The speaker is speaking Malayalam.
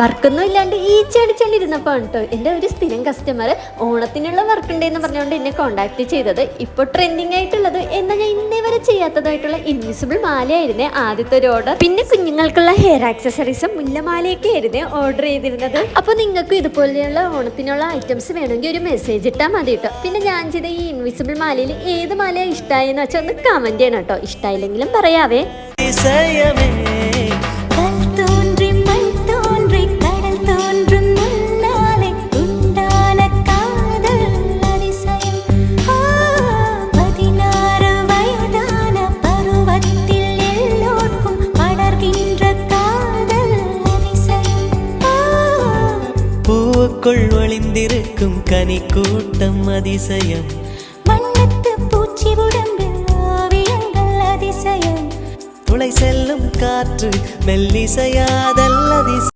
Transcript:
വർക്കൊന്നും ഇല്ലാണ്ട് ഈ ചടിച്ചോണ്ടിരുന്നപ്പോ കേട്ടോ എന്റെ ഒരു സ്ഥിരം കസ്റ്റമർ ഓണത്തിനുള്ള വർക്ക് ഉണ്ടെന്ന് പറഞ്ഞുകൊണ്ട് എന്നെ കോണ്ടാക്ട് ചെയ്തത്. ഇപ്പൊ ട്രെൻഡിങ് ആയിട്ടുള്ളത് എന്നാൽ ഞാൻ ഇന്നേ വരെ ചെയ്യാത്തതായിട്ടുള്ള ഇൻവിസിബിൾ മാലയായിരുന്നേ ആദ്യത്തെ ഒരു ഓർഡർ പിന്നെ കുഞ്ഞുങ്ങൾക്കുള്ള ഹെയർ ആക്സസറീസും മുല്ലമാലയൊക്കെ ആയിരുന്നേ ഓർഡർ ചെയ്തിരുന്നത്. അപ്പോൾ നിങ്ങൾക്കും ഇതുപോലെയുള്ള ഓണത്തിനുള്ള ഐറ്റംസ് വേണമെങ്കിൽ ഒരു മെസ്സേജ് ഇട്ടാൽ മതി കേട്ടോ. പിന്നെ ഞാൻ ചെയ്ത ഈ ഇൻവിസിബിൾ മാലയിൽ ഏത് മാലയാണ് ഇഷ്ടമായെന്ന് വെച്ചാൽ ഒന്ന് കമന്റ് ചെയ്യണം കേട്ടോ. ഇഷ്ടമായില്ലെങ്കിലും പറയാവേ. பூவுக்குள் ஒளிந்திருக்கும் கனி கூட்டம் அதிசயம். வண்ணத்து பூச்சி உடம்பில் ஓவியங்கள் அதிசயம். துளை செல்லும் காற்று மெல்லிசையாதல் அதிசயம்.